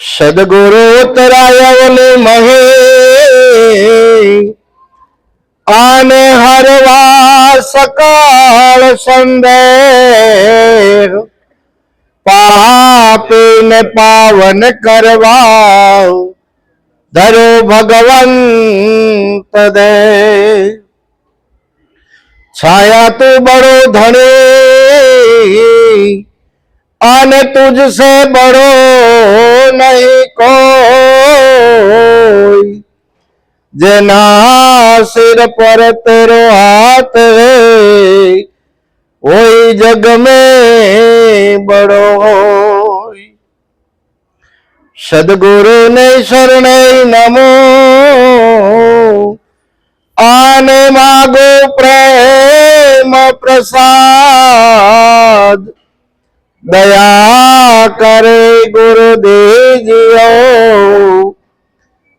સદગુરુ ઉતરાયવને મહે આને હરવા સકાળ સંદેહ પાપીને પાવન કરવા ધરો ભગવંત દે છાયા તું બડો ધણી અને તુજસે બડો નહીં કોઈ જેના સિર પર તેરો હાથ હોય જગ મે બડો હોય સદગુરુ ને શરણે નમો. આને માગો પ્રેમ પ્રસાદ. દયા કરે ગુરુદેવજીઓ.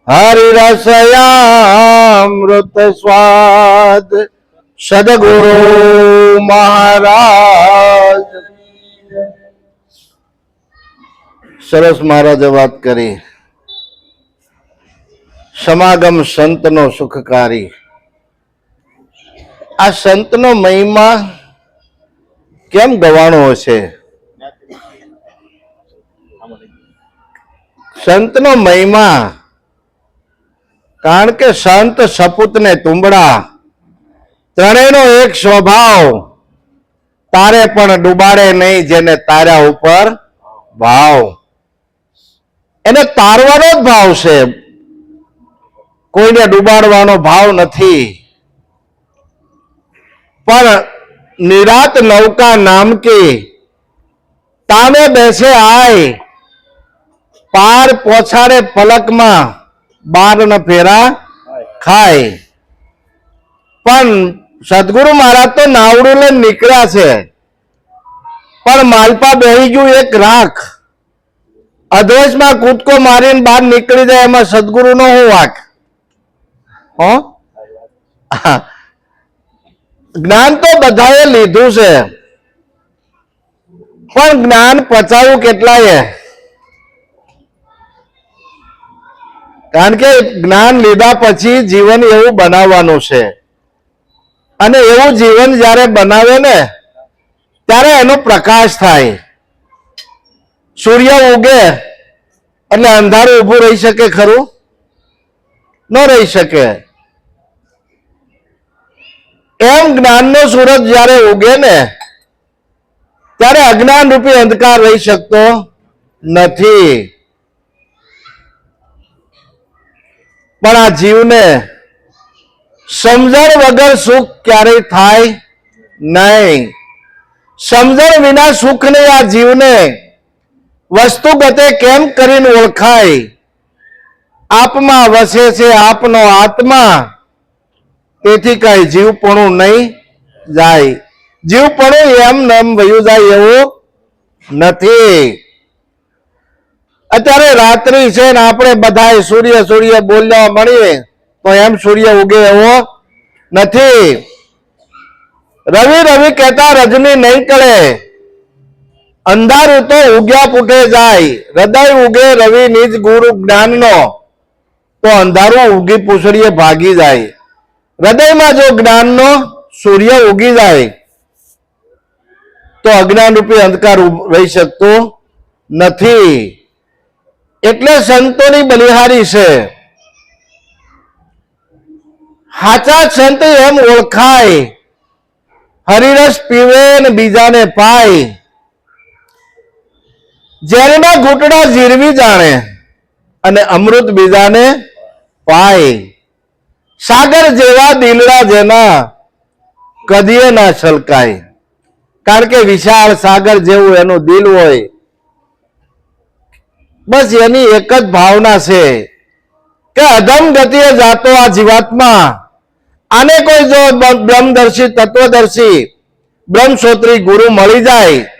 હરિ રસયામૃત સ્વાદ. સદગુરુ મહારાજ. સરસ મહારાજે વાત કરી. સમાગમ સંતનો સુખકારી. આ સંતનો મહિમા કેમ ગવાણો હશે સંતનો મહિમા કારણ કે સંત સપૂત ને તુંબડા, ત્રણેયનો એક સ્વભાવ, તારે પણ ડૂબાડે નહીં જેને તારા ઉપર ભાવ. એને તારવાનો જ ભાવ છે કોઈને ડૂબાડવાનો ભાવ નથી. પણ નિરાત નૌકા નામ કે તામે બેસે આય, પાર પોછાડે પલકમાં, બાર ન ફેરા ખાય. પણ સદગુરુ મહારાજ તો નાવડું લઈને નીકળ્યા છે. પણ માલપા બેહી ગયું એક રાખ. અધવચમાં કૂદકો મારીને બહાર નીકળી જાય એમાં સદગુરુનો હું વાક? હો? જ્ઞાન તો બધાએ લીધું છે. પણ જ્ઞાન પચાવ્યું કેટલાએ? કારણ કે જ્ઞાન લીધા પછી જીવન એવું બનાવવાનું છે. અને એવું જીવન જ્યારે બનાવે ને, ત્યારે એનો પ્રકાશ થાય. સૂર્ય ઉગે એટલે અંધારું ઊભું રહી શકે ખરું? ન રહી શકે. એમ જ્ઞાનનો સૂરજ જ્યારે ઉગે ને, ત્યારે અજ્ઞાન રૂપી અંધકાર રહી શકતો નથી. પણ આ જીવને સમજણ વગર સુખ ક્યારેય થાય નહીં. સમજણ વિના સુખને આ જીવને વસ્તુગતે કેમ કરીને ઓળખાય? આપમાં વસે છે આપનો આત્મા. તેથી કઈ જીવપણું નહીં જાય. જીવપણું એમ નમ વયું જાય એવું નથી. અત્યારે રાત્રિ છે ને આપણે બધા સૂર્ય સૂર્ય બોલવા મળીએ, તો એમ સૂર્ય ઉગે એવો નથી. રવિ રવિ કહેતા રજની નહીં કળે અંધારું તો ઉગ્યા પૂઠે જાય, હૃદય ઉગે રવિ નિજ ગુરુ જ્ઞાનનો. તો અંધારું ઉગી પૂછડીએ ભાગી જાય. હૃદયમાં જો જ્ઞાનનો, સૂર્ય ઉગી જાય. તો અજ્ઞાન રૂપી અંધકાર રહી શકતો નથી. એટલે સંતોની બલિહારી છે. હાચા સંત એમ ઓળખાય. હરિરસ પીવે ને બીજાને પાય. ઝેરના ઘૂંટડા ઝીરવી જાણે અને અમૃત બીજાને પાય. સાગર જેવા દિલડા જેના કદીએ ના છલકાય. કારણ કે વિશાળ સાગર જેવું એનું દિલ હોય. બસ એની એક જ ભાવના છે કે અધમ ગતિએ જાતો આ જીવાત્મા. આને કોઈ જો બ્રહ્મદર્શી તત્વદર્શી બ્રહ્મસોત્રી ગુરુ મળી જાય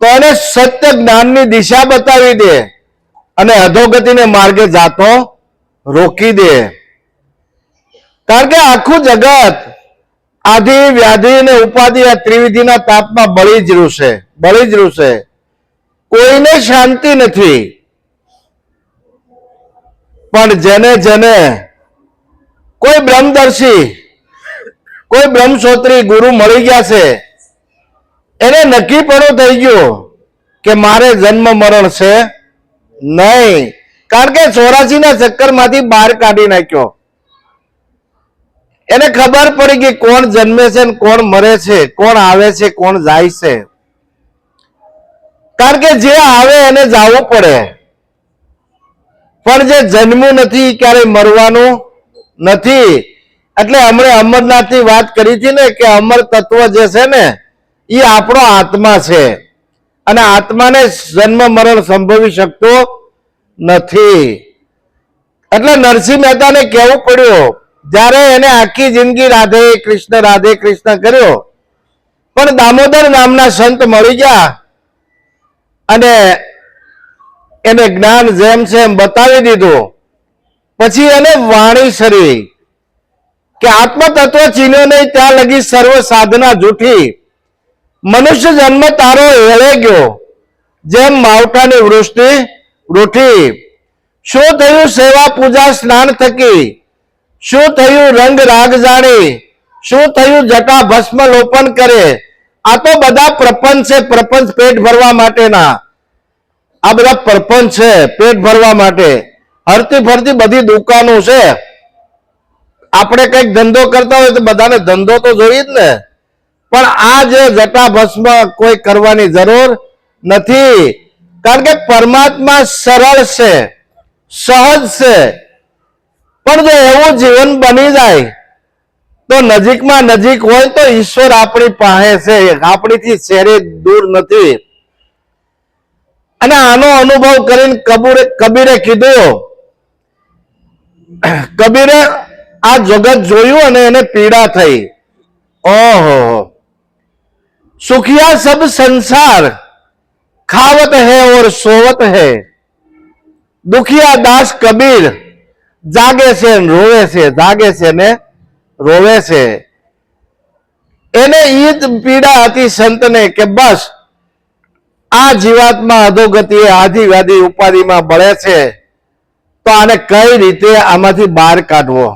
તો એને સત્ય જ્ઞાનની દિશા બતાવી દે અને અધોગતિને માર્ગે જાતો રોકી દે. કારણ કે આખું જગત આધિ, વ્યાધિ અને ઉપાધિ આ ત્રિવિધિના તાપમાં બળી જ રૂશે, બળી જ રૂશે. કોઈને શાંતિ નથી. પણ જેને જેને કોઈ બ્રહ્મદર્શી, કોઈ બ્રહ્મસોત્રી ગુરુ મળી ગયા છે એને નક્કી પણ થઈ ગયું કે મારે જન્મ મરણ છે નહીં. કારણ કે ચોરાસી ના ચક્કરમાંથી બહાર કાઢી નાખ્યો. એને ખબર પડી કે કોણ જન્મે છે કોણ મરે છે, કોણ આવે છે, કોણ જાય છે. કારણ કે જે આવે એને જવું પડે. પણ જે જન્મ્યું નથી ક્યારે મરવાનું નથી. એટલે હમણે અમરનાથની વાત કરી હતી ને કે અમર તત્વ જે છે ને એ આપણો આત્મા છે. અને આત્માને જન્મ, મરણ સંભવી શકતો નથી. એટલે નરસિંહ મહેતાને કહેવું પડ્યું, જ્યારે એને આખી જિંદગી રાધે કૃષ્ણ રાધે કૃષ્ણ કર્યો, પણ દામોદર નામના સંત મળી ગયા. અને એને જ્ઞાન જેમ છે એમ બતાવી દીધું. પછી એને વાણી શરી કે આત્મતત્વ ચીનો નહીં, ત્યાં લગી સર્વ સાધના જૂઠી મનુષ્ય જન્મ તારો હેળે ગયો. જેમ માવઠાની વૃષ્ટિ રૂઠી. શું થયું સેવા પૂજા સ્નાન થકી? શું થયું રંગ રાગ જાણી? શું થયું જટા ભસ્મ લોપન કરે? આ તો બધા પ્રપંચ છે, પ્રપંચ પેટ ભરવા માટેના. આ બધા પ્રપંચ છે, પેટ ભરવા માટે. હરતી ફરતી બધી દુકાનો છે. આપણે કંઈક ધંધો કરતા હોય તો બધાને ધંધો તો જોઈએ જ ને. પણ આ જે જટા કોઈ કરવાની જરૂર નથી. કારણ કે પરમાત્મા સરળ છે, સહજ છે. પણ જો એવું જીવન બની જાય, તો નજીકમાં નજીક હોય તો ઈશ્વર આપણી પાસે છે, આપણીથી શેરે દૂર નથી. અને આનો અનુભવ કરીને કબૂરે, કબીરે કીધું, કબીરે આ જગત જોયું અને એને પીડા થઈ. ઓહો સુખિયા સબ સંસાર ખાવત है और सोवत है દુખિયા દાસ કબીર જાગે છે ને રોવે છે જાગે છે ને રોવે છે એને ઈદ પીડા હતી સંતને કે બસ આ જીવાતમાં અધોગતિએ આદિવાદી ઉપાધિમાં બળે છે તો આને કઈ રીતે આમાંથી બહાર કાઢવો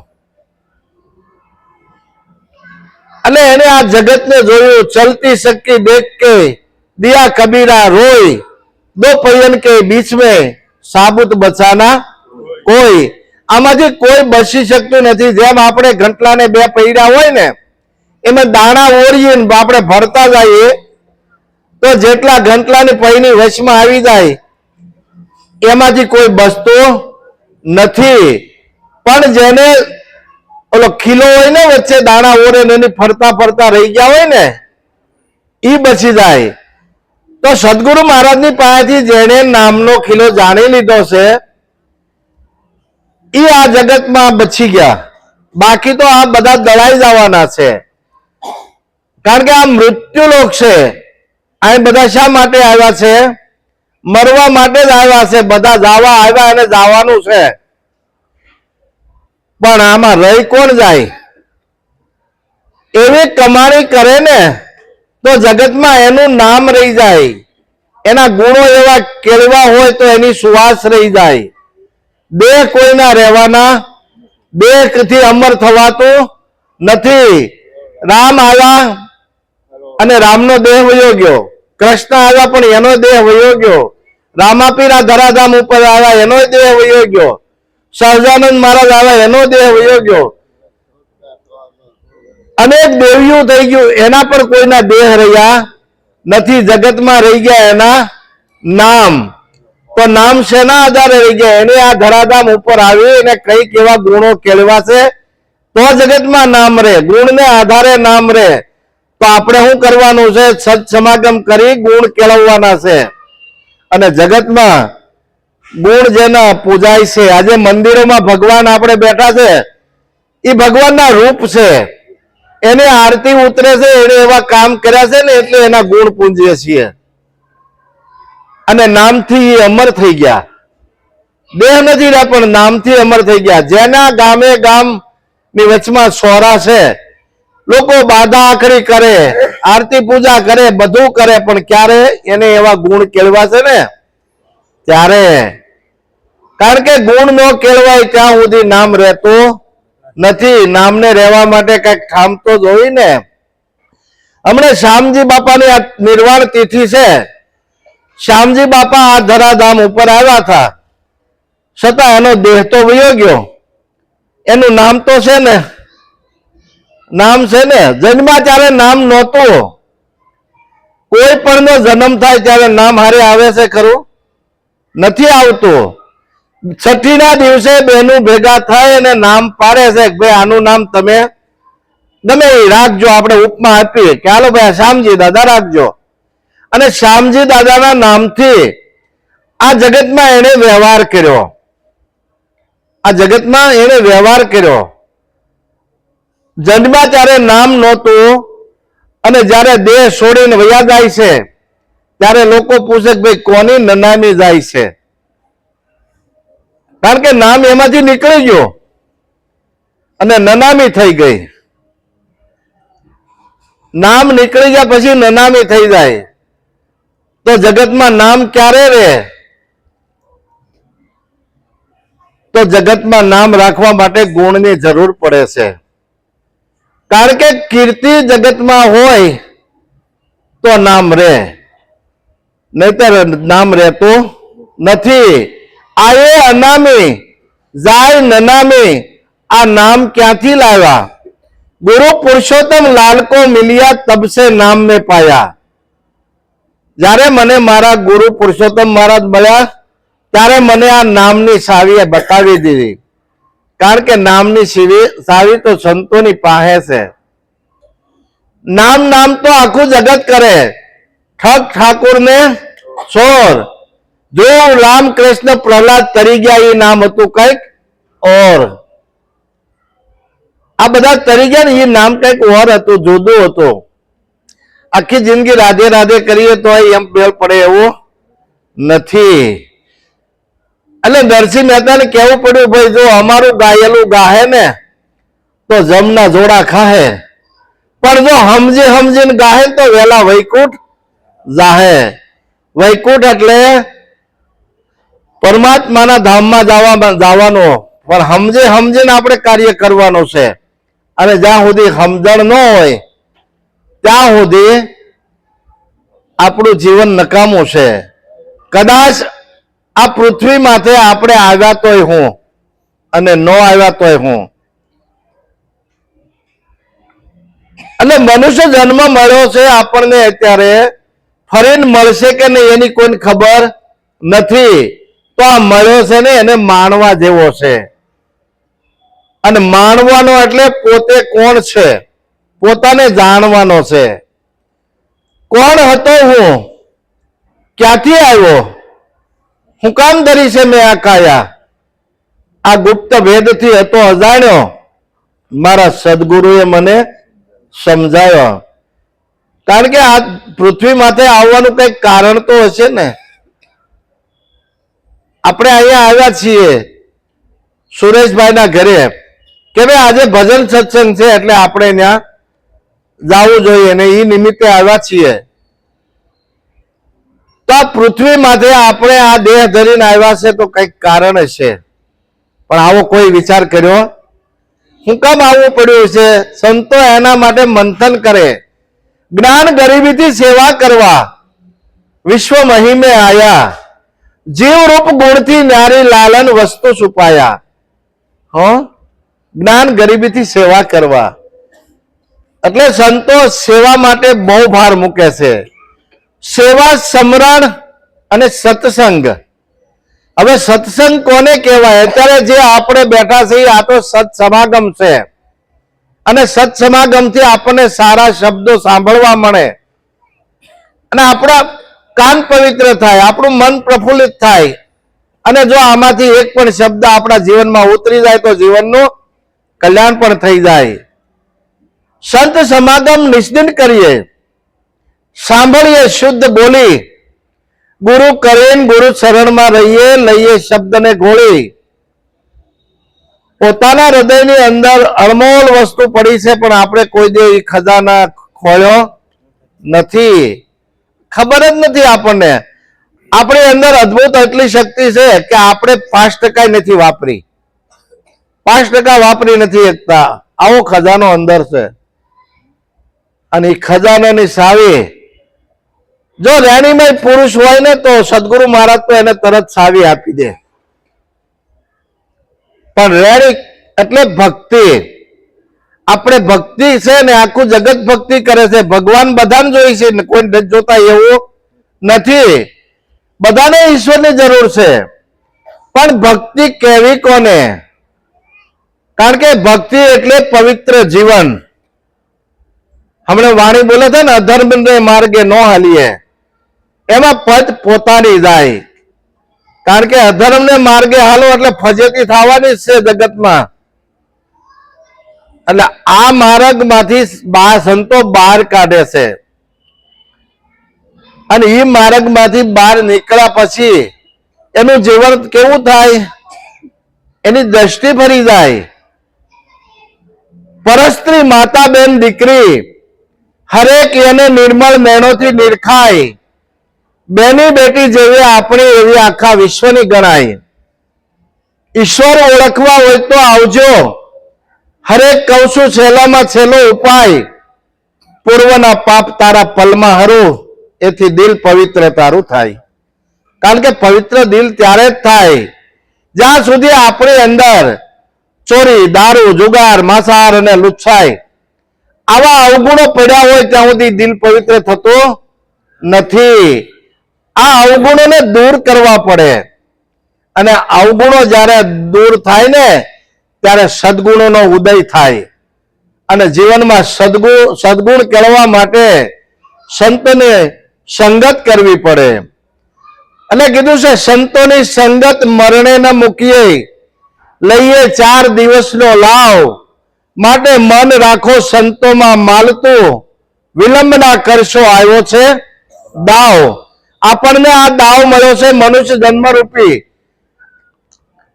અને એને આ જગતને જોયું, ચલતી શક્તિ દેખ કે, દિયા કબીરા રોય દો પૈયન કે બીચ મેં સાબુત બચાના કોઈ. આમાંથી કોઈ બચી શકતું નથી, જેમ આપણે ઘંટલાને બે પૈડા હોય ને, એમાં દાણા ઓળીએ આપણે ભરતા જઈએ, તો જેટલા ઘંટલાની પૈની વચમાં આવી જાય, એમાંથી કોઈ બચતું નથી. પણ જેને ઓલો ખીલો હોય ને વચ્ચે દાણા ઓરે એની ફરતા ફરતા રહી ગયા હોય ને એ બચી જાય. તો સદગુરુ મહારાજની પાસેથી જેણે નામનો ખીલો જાણી લીધો છે એ આ જગતમાં બચી ગયા. બાકી તો આ બધા દળાઈ જવાના છે. કારણ કે આ મૃત્યુલોક છે. અહીં બધા શા માટે આવ્યા છે? મરવા માટે જ આવ્યા છે. બધા જવા આવ્યા અને જવાનું છે. પણ આમાં રહી કોણ જાય? એવી કમાણી કરે ને, તો જગતમાં એનું નામ રહી જાય. એના ગુણો એવા કેળવા હોય તો એની સુવાસ રહી જાય. દેહ કોઈના રહેવાના દેહથી અમર થવાતું નથી. રામ આવ્યા અને રામનો દેહ વયો ગયો. કૃષ્ણ આવ્યા પણ એનો દેહ વયો ગયો. રામાપીરા ધરાધામ ઉપર આવ્યા એનો દેહ વયો ગયો. સહજાનંદ મહારાજ આવ્યા એનો દેહ વયો ગયો. અનેક દેવીઓ થઈ ગયું, એના પર કોઈના દેહ રહ્યા નથી, જગતમાં રહી ગયા એના નામ. તો નામ શેના આધારે રહી ગયા? એને આ ધરાધામ ઉપર આવી અને કઈ એવા ગુણો કેળવાશે. તો જગતમાં નામ રહે, ગુણને આધારે નામ રહે. તો આપણે શું કરવાનું છે? સત સમાગમ કરી ગુણ કેળવવાના છે. અને જગતમાં ગુણ જેના પૂજાય છે. આજે મંદિરોમાં ભગવાન આપણે બેઠા છે. એ ભગવાનના રૂપ છે. એને આરતી ઉતરે છે, એને એવા કામ કર્યા છે ને એટલે એના ગુણ પૂંજીએ છીએ. અને નામથી એ અમર થઈ ગયા. દેહ નથી રહ્યા, પણ નામથી અમર થઈ ગયા. જેના ગામે ગામની વચમાં સોરા છે. લોકો બાધા આખરી કરે, આરતી પૂજા કરે, બધું કરે, પણ ક્યારે એને એવા ગુણ કેળવા છે ને? ત્યારે કારણ કે ગુણ નો કેળવાય ત્યાં સુધી નામ રહેતું નથી. નામને રહેવા માટે કંઈક ખામતો તો હોય ને હમણાં શ્યામજી બાપાની આ નિર્વાણ તિથિ છે. શ્યામજી બાપા આ ધરાધામ ઉપર આવ્યા હતા. છતાં એનો દેહ તો વયો ગયો. એનું નામ તો છે ને, નામ છે ને, જન્મા ત્યારે નામ નહોતું. કોઈ પણ જન્મ થાય ત્યારે નામ હારે આવે છે ખરું? નથી આવતું. છઠ્ઠી ના દિવસે બેનું ભેગા થાય અને નામ પાડે છે કે ભાઈ આનું નામ તમે ગમે એ રાખજો, આપણે ઉપમા આપીએ. કે હાલો ભાઈ શ્યામજી દાદા રાખજો. અને શ્યામજી દાદાના નામથી આ જગતમાં એણે વ્યવહાર કર્યો. આ જગતમાં એણે વ્યવહાર કર્યો. જન્મા ત્યારે નામ નહોતું અને જ્યારે દેહ છોડીને વયા જાય છે, ત્યારે લોકો પૂછે કે ભાઈ કોની નનામી જાય છે? કારણ કે નામ એમાંથી નીકળી ગયો અને નનામી થઈ ગઈ. નામ નીકળી ગયા પછી નનામી થઈ જાય. તો જગતમાં નામ ક્યારે રહે? તો જગતમાં નામ રાખવા માટે ગુણની જરૂર પડે છે. કારણ કે કીર્તિ જગતમાં હોય તો નામ રહે. નહીતર નામ રહેતું નથી. આ એ અનામી જાય નનામી આ નામ ક્યાંથી લાવ્યા ગુરુ પુરુષોત્તમ લાલ કો મિલિયા તબ સે નામ મેં પાયા જ્યારે મને મારા ગુરુ પુરુષોત્તમ મહારાજ મળ્યા ત્યારે મને આ નામની સાવીએ બતાવી દીધી કારણ કે નામની સીવી સાવી તો સંતોની પાસે છે નામ નામ તો આખું જગત કરે ઠગ ઠાકુર ને સોર જો રામ કૃષ્ણ પ્રહલાદ તરી ગયા એ નામ હતું કંઈક, ઓર. આ બધા તરી ગયા ને એ નામ કંઈક ઓર હતું, જુદું હતું. આખી જિંદગી રાધે રાધે કરીએ તો એમ બેલ પડે એવો નથી. અને નરસિંહ મહેતાને કહેવું પડ્યું, ભાઈ, જો અમારું ગાયેલું ગાહે ને, તો જમના જોડા ખાહે. પણ જો સમજી સમજીને ગાહે તો વેલા વૈકુંઠ જાહે. વૈકુંઠ એટલે પરમાત્માના ધામમાં જવા જવાનો. પણ સમજે સમજીને આપણે કાર્ય કરવાનું છે. અને જ્યાં સુધી સમજણ ન હોય, ત્યાં સુધી આપણું જીવન નકામું છે. કદાચ આ પૃથ્વી માથે આપણે આવ્યા તોય હું અને ન આવ્યા તોય હું. અને મનુષ્ય જન્મ મળ્યો છે આપણને અત્યારે ફરીને મળશે કે નહીં એની કોઈ ખબર નથી. તો આ મળ્યો છે ને એને માણવા જેવો છે. અને માણવાનો એટલે પોતે કોણ છે? પોતાને જાણવાનો છે. કોણ હતો હું? ક્યાંથી આવ્યો? હું કામ ધરી છે મેં આ કાયા? આ ગુપ્ત ભેદથી હતો અજાણ્યો. મારા સદગુરુએ મને સમજાવ્યો કારણ કે આ પૃથ્વી માથે આવવાનું કંઈક કારણ તો હશે ને? આપણે અહીંયા આવ્યા છીએ સુરેશભાઈના ઘરે. કે ભાઈ, આજે ભજન સત્સંગ છે એટલે આપણે ત્યાં જવું જોઈએ ને એ નિમિત્તે આવ્યા છીએ. તો આ પૃથ્વી માથે આપણે આ દેહ ધરીને આવ્યા છે તો કંઈક કારણ હશે. પણ આવો કોઈ વિચાર કર્યો? હું કામ આવવું પડ્યું છે? સંતો એના માટે મંથન કરે. જ્ઞાન ગરીબીથી સેવા કરવા. વિશ્વ મહિમે આયા. જીવ રૂપ ગુણથી નારી લાલન વસ્તુ છુપાયા. હ? જ્ઞાન ગરીબીથી સેવા કરવા. એટલે સંતો સેવા માટે બહુ ભાર મૂકે છે. સેવા સમરણ અને સત્સંગ. હવે સત્સંગ કોને કહેવાય? અત્યારે જે આપણે બેઠા છીએ, આ તો સત્સમાગમ છે. અને સત્સમાગમથી આપણને સારા શબ્દો સાંભળવા મળે. અને આપણા કાન પવિત્ર થાય, આપણું મન પ્રફુલ્લિત થાય. અને જો આમાંથી એક પણ શબ્દ આપણા જીવનમાં ઉતરી જાય તો જીવનનું કલ્યાણ પણ થઈ જાય. સંત સમાગમ નિશ્ચિત કરીએ. સાંભળીએ, શુદ્ધ બોલી. ગુરુ કરીને, ગુરુ શરણમાં રહીએ, લઈએ શબ્દને ગોળી પોતાના હૃદયની અંદર અણમોલ વસ્તુ પડી છે, પણ આપણે કોઈ દેવ ખજાના ખોયો નથી. ખબર જ નથી આપણને. આપણી અંદર અદ્ભુત એટલી શક્તિ છે કે આપણે પાંચ ટકા નથી વાપરી. પાંચ ટકા વાપરી નથી શકતા. આવો ખજાનો અંદર છે. અને એ ખજાનાની સાવી, જો રેણીમાં પુરુષ હોય ને તો સદગુરુ મહારાજ તો એને તરત સાવી આપી દે. પણ રેણી એટલે ભક્તિ. આપણે ભક્તિ છે ને આખું જગત ભક્તિ કરે છે. ભગવાન બધાને જોઈ છે કોઈ નથી જોતા એવું નથી. બધાને ઈશ્વરની જરૂર છે. પણ ભક્તિ કેવી કોને? કારણ કે ભક્તિ એટલે પવિત્ર જીવન. હમણાં વાણી બોલે છે ને, અધર્મને માર્ગે ન હાલીએ. એમાં પદ પોતાની જાય. કારણ કે અધર્મ ને માર્ગે હાલો એટલે ફજેતી થવાની છે જગતમાં. એટલે આ માર્ગમાંથી બા સંતો બહાર કાઢે છે. અને એ માર્ગમાંથી બહાર નીકળ્યા પછી એનું જીવન કેવું થાય? એની દ્રષ્ટિ ફરી જાય. પરસ્ત્રી માતા બેન દીકરી, હરેક એને નિર્મળ મેણોથી નિરખાય. બેની બેટી જેવી આપણી એવી આખા વિશ્વની ગણાય. ઈશ્વર ઓળખવા હોય તો આવજો. હરેક કહું છું છેલ્લામાં છેલ્લો ઉપાય પૂર્વના પાપ તારા પલમાં હરું, એથી દિલ પવિત્ર તારું થાય. કારણ કે પવિત્ર દિલ ત્યારે જ થાય જ્યાં સુધી આપણી અંદર ચોરી, દારૂ, જુગાર, માંસાહાર અને લુચ્છાય આવા અવગુણો પડ્યા હોય ત્યાં સુધી દિલ પવિત્ર થતો નથી. આ અવગુણોને દૂર કરવા પડે. અને અવગુણો જ્યારે દૂર થાય ને ત્યારે સદગુણોનો ઉદય થાય. અને જીવનમાં સદગુણ સદગુણ કેળવા માટે સંતને સંગત કરવી પડે. અને કીધું છે, સંતોની સંગત મરણે ન મૂકીએ. લઈએ ચાર દિવસનો લાવ. માટે મન રાખો સંતોમાં માલતું. વિલંબ ના કરશો આવ્યો છે, દાવ. આપણને આ દાવ મળ્યો છે મનુષ્ય જન્મરૂપી.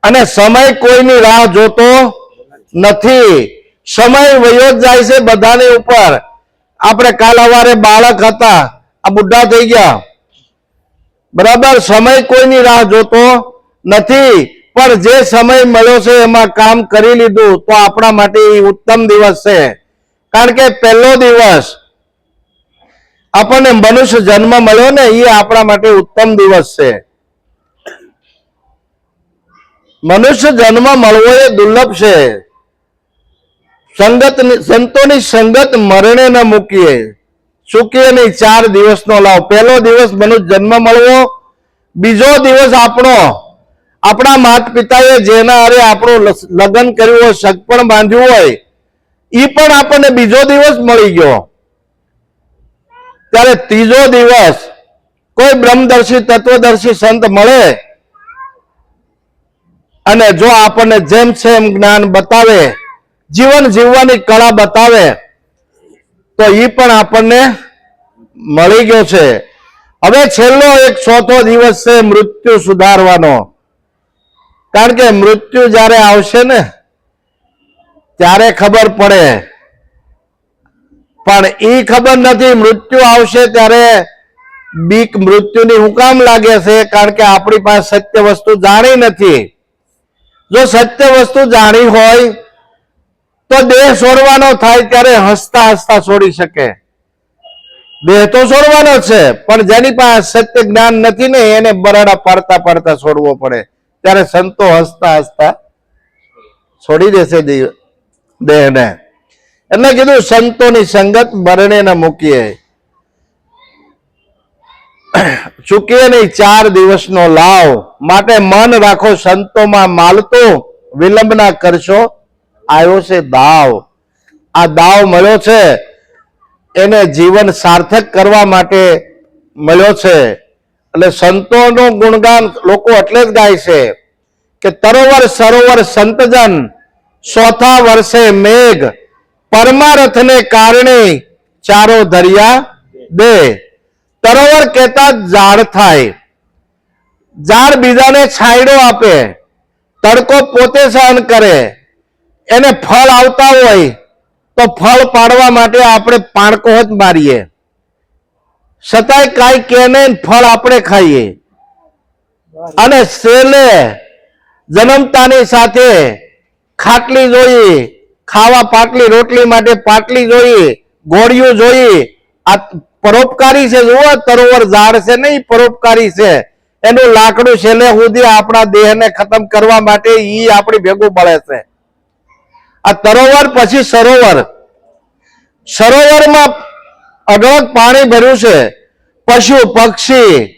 અને સમય કોઈની રાહ જોતો નથી. સમય વયો જ જાય છે બધાની ઉપર. આપણે કાલ સવારે બાળક હતા. આ બુઢા થઈ ગયા. બરાબર, સમય કોઈની રાહ જોતો નથી. પણ જે સમય મળ્યો છે એમાં કામ કરી લીધું તો આપણા માટે ઉત્તમ દિવસ છે. કારણ કે પહેલો દિવસ આપણને મનુષ્ય જન્મ મળ્યો ને એ આપણા માટે ઉત્તમ દિવસ છે. મનુષ્ય જન્મ મળવો એ દુર્લભ છે. સંગત સંતોની સંગત મરણે ન મૂકીએ. ચૂકીએ નહીં ચાર દિવસનો લાવ. પહેલો દિવસ મનુષ્ય જન્મ મળવો, બીજો દિવસ આપણો, આપણા માત પિતાએ જેના અરે આપણું લગ્ન કર્યું હોય સગપણ બાંધ્યું હોય એ પણ આપણને બીજો દિવસ મળી ગયો. ત્યારે ત્રીજો દિવસ કોઈ બ્રહ્મદર્શી, તત્વદર્શી સંત મળે અને જો આપણને જેમ છે એમ જ્ઞાન બતાવે, જીવન જીવવાની કળા બતાવે, તો એ પણ આપણને મળી ગયો છે. હવે છેલ્લો એક ચોથો દિવસ છે મૃત્યુ સુધારવાનો. કારણ કે મૃત્યુ જ્યારે આવશે ને, ત્યારે ખબર પડે. પણ એ ખબર નથી મૃત્યુ આવશે ત્યારે બીક મૃત્યુની હું કામ લાગે છે, કારણ કે આપણી પાસે સત્ય વસ્તુ જાણી નથી. જો સત્ય વસ્તુ જાણી હોય, તો દેહ છોડવાનો થાય ત્યારે હસતા હસતા છોડી શકે. દેહ તો છોડવાનો છે, પણ જેની પાસે સત્ય જ્ઞાન નથી ને, એને બરાડા પાડતા પાડતા છોડવો પડે. ત્યારે સંતો હસતા હસતા છોડી દેશે દેહ- દેહને. એટલે કીધું, સંતોની સંગત મરણે ન મૂકીએ. ચૂકીએ નહીં, ચાર દિવસનો લાવ. માટે મન રાખો, સંતોમાં માલતો, વિલંબ ના કરશો. આવ્યો છે દાવ. આ દાવ મળ્યો છે. એને જીવન સાર્થક કરવા માટે મળ્યો છે. એટલે સંતોનું ગુણગાન લોકો એટલે જ ગાય છે કે તરોવર સરોવર સંતજન, ચોથા વર્ષે મેઘ, પરમારથને કારણે ચારો દરિયા દે. તરોવર કહેતા ઝાડ થાય. ઝાડ બીજાને છાંયડો આપે. તડકો પોતે સહન કરે. એને ફળ આવતા હોય તો ફળ પાડવા માટે આપણે પાણકો જ મારીએ. છતાંય કાંઈ કે નહીં, ફળ આપણે ખાઈએ. અને સેલે જન્મતાની સાથે ખાટલી જોઈ, ખાવા પાટલી રોટલી માટે પાટલી જોઈ ગોળીઓ જોઈ, આ પરોપકારી છે, જુઓ તરોવર ઝાડ છે, નહીં, પરોપકારી છે. એનું લાકડું છેલ્લે સુધી આપણા દેહને ખતમ કરવા માટે ઈ આપણી ભેગું મળે છે. આ તરોવર પછી સરોવર. સરોવરમાં અઢળક પાણી ભર્યું છે. પશુ, પક્ષી,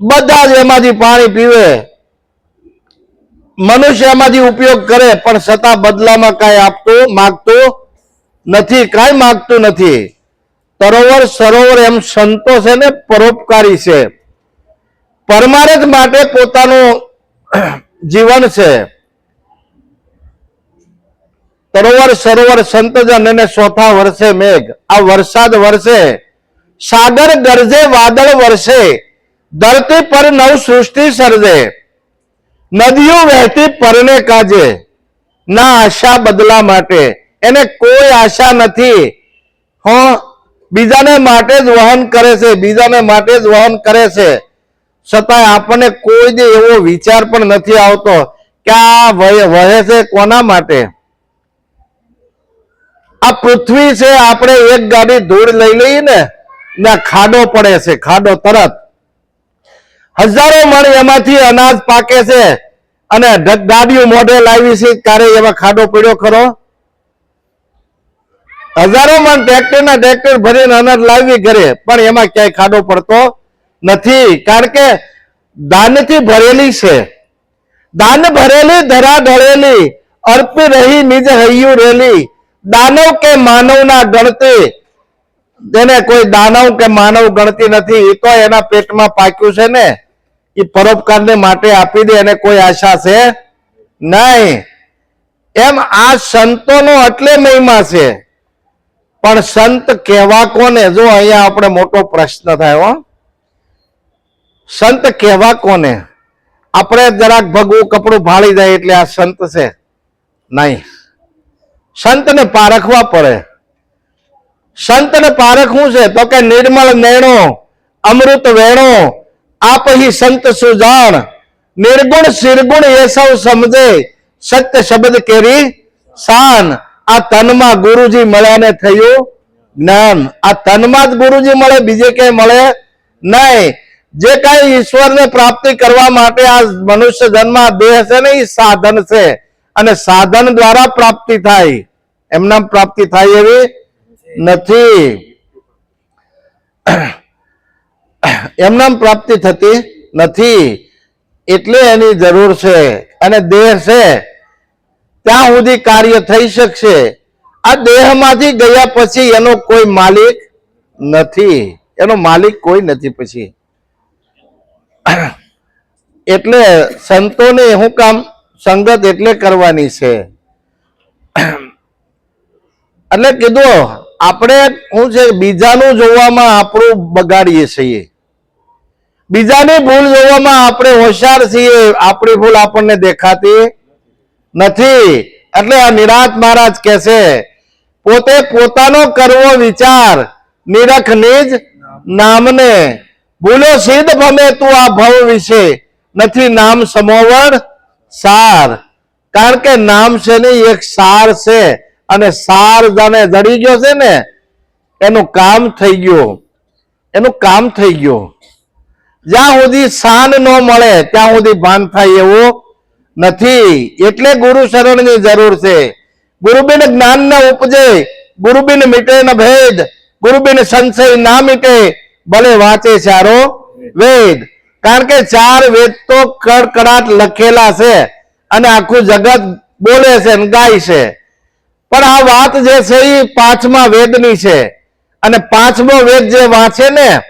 બધા જ એમાંથી પાણી પીવે. મનુષ્ય એમાંથી ઉપયોગ કરે, પણ છતાં બદલામાં કાંઈ આપતું, માગતું નથી, કાંઈ માગતું નથી. તરોવર સરોવર એમ સંતો છે ને પરોપકારી છે. પરમાર્થ માટે પોતાનું જીવન છે. તરોવર સરોવર સંતજન અને ચોથા વર્ષે મેઘ. આ વરસાદ વરસે સાગર ગરજે, વાદળ વરસે, ધરતી પર નવ સૃષ્ટિ સર્જે, નદીઓ વહેતી પરને કાજે. ના આશા બદલા માટે. એને કોઈ આશા નથી. હો બીજાને માટે જ વહન કરે છે, બીજાને માટે જ વહન કરે છે. છતાંય આપણને કોઈ દે એવો વિચાર પણ નથી આવતો કે આ વહે છે કોના માટે? આ પૃથ્વી છે, આપણે એક ગાડી ધૂળ લઈ લઈએ ને ત્યાં ખાડો પડે છે, ખાડો તરત. હજારો મણ એમાંથી અનાજ પાકે છે અને ગાડીઓ મોઢે લાવી છે, ત્યારે એમાં ખાડો પડ્યો ખરો? હજારો મણ ટ્રેક્ટર ના ટ્રેક્ટર ભરીને અનાજ લાવી ઘરે, પણ એમાં ક્યાંય ખાડો પડતો નથી. કારણ કે દાનથી ભરેલી છે. દાન ભરેલી, ધરા ઢળેલી, અર્પી રહી, નિજ હૈયું રેલી. દાનવ કે માનવના ગણતી, તેને કોઈ દાનવ કે માનવ ગણતી નથી. એ તો એના પેટમાં પાક્યું છે ને. એ પરોપકારને માટે આપી દે, એને કોઈ આશા છે નહીં. એમ આ સંતોનો એટલે મહિમા છે. પણ સંત કહેવા કોને? જો અહીંયા આપણે મોટો પ્રશ્ન થાય સંત કહેવા કોને? આપણે જરાક ભગવું કપડું ભાળી જાય એટલે આ સંત છે. નહીં. સંતને પારખવા પડે. સંતને પારખવું છે તો કે નિર્મળ નૈણો, અમૃત વેણો, આપ હી સંત સુજાણ, નિર્ગુણ શિરગુણ એ સૌ સમજે, સત્ય શબ્દ કેરી શાન આ તનમાં ગુરુજી મળ્યાને થયું જ્ઞાન. આ તનમાં જ ગુરુજી મળે, બીજે ક્યાંય મળે નહીં. જે કઈ ઈશ્વરને પ્રાપ્તિ કરવા માટે આ મનુષ્ય જન્મ દેહ છે ને એ સાધન છે. અને સાધન દ્વારા પ્રાપ્તિ થાય. એમના પ્રાપ્તિ થાય એવી નથી. એમનામ પ્રાપ્તિ થતી નથી. એટલે એની જરૂર છે. અને દેહ છે. ત્યાં સુધી કાર્ય થઈ શકશે. આ દેહમાંથી ગયા પછી એનો કોઈ માલિક નથી. એનો માલિક કોઈ નથી પછી. એટલે સંતોને શું કામ સંગત એટલે કરવાની છે. એટલે કીધું, આપણે શું છે બીજાનું જોવામાં આપણું બગાડીએ છીએ. બીજાની ભૂલ જોવામાં આપણે હોશિયાર છીએ, આપણી ભૂલ આપણને દેખાતી નથી. એટલે આ નિરાત મહારાજ કહે છે, પોતે પોતાનો કરવો વિચાર નિરખ નિજ નામને. ભૂલો સિદ્ધ ભમે તું આ ભવ વિશે. નથી નામ સમોવર સાર. કારણ કે નામ છે ને એક સાર છે અને સાર જાણે જડી ગયો છે ને, એનું કામ થઈ ગયું. એનું કામ થઈ ગયું. જ્યાં સુધી શાન ન મળે, ત્યાં સુધી ભાન થાય એવું નથી. એટલે ગુરુ શરણની જરૂર છે. ગુરુબિન જ્ઞાન ન ઉપજે, ગુરુબિન મીટે ન ભેદ, ગુરુબિન સંશય ના મીટે, ભલે વાંચે ચારો વેદ. કારણ કે ચાર વેદ તો કડકડાટ લખેલા છે અને આખું જગત બોલે છે અને ગાય છે. પણ આ વાત જે છે એ પાંચમા વેદની છે. અને પાંચમો વેદ જે વાંચે ને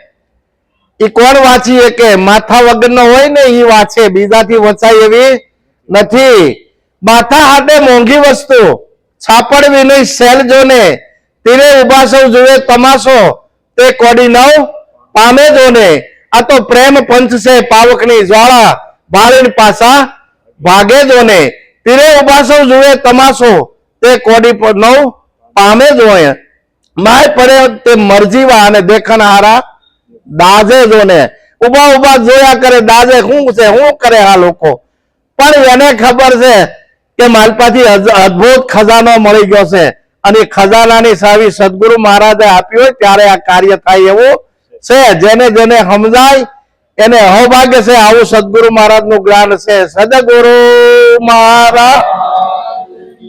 એ કોણ વાંચીએ કે માથા વગરનો હોય ને એ વાંચે. બીજાથી વંચાય એવી નથી. માથા હાટે મોંઘી વસ્તુ. છાપડ વિની સેલ જોને તીરે ઊભા સૌ જુએ તમાશો. તે કોડી નવ પામે જોને. આ તો પ્રેમ પંચ છે પાવકની જ્વાળા. બાળીને પાછા ભાગે જોને. તીરે ઊભા સૌ જુએ તમાશો. તે કોડી નવ પામે જોય માય પડે તે મરજીવા અને દેખણ હારા દાજે જોને. ઊભા ઊભા જોયા કરે દાજે. શું છે? શું કરે આ લોકો? પણ એને ખબર છે કે માલપાથી અદભુત ખજાનો મળી ગયો છે. અને ખજાનાની સાવી સદગુરુ મહારાજે આપ્યો હોય ત્યારે આ કાર્ય થાય એવું છે. જેને જેને સમજાય, એને અહોભાગ્ય છે આવું સદગુરુ મહારાજનું જ્ઞાન છે. સદગુરુ મહારાજ.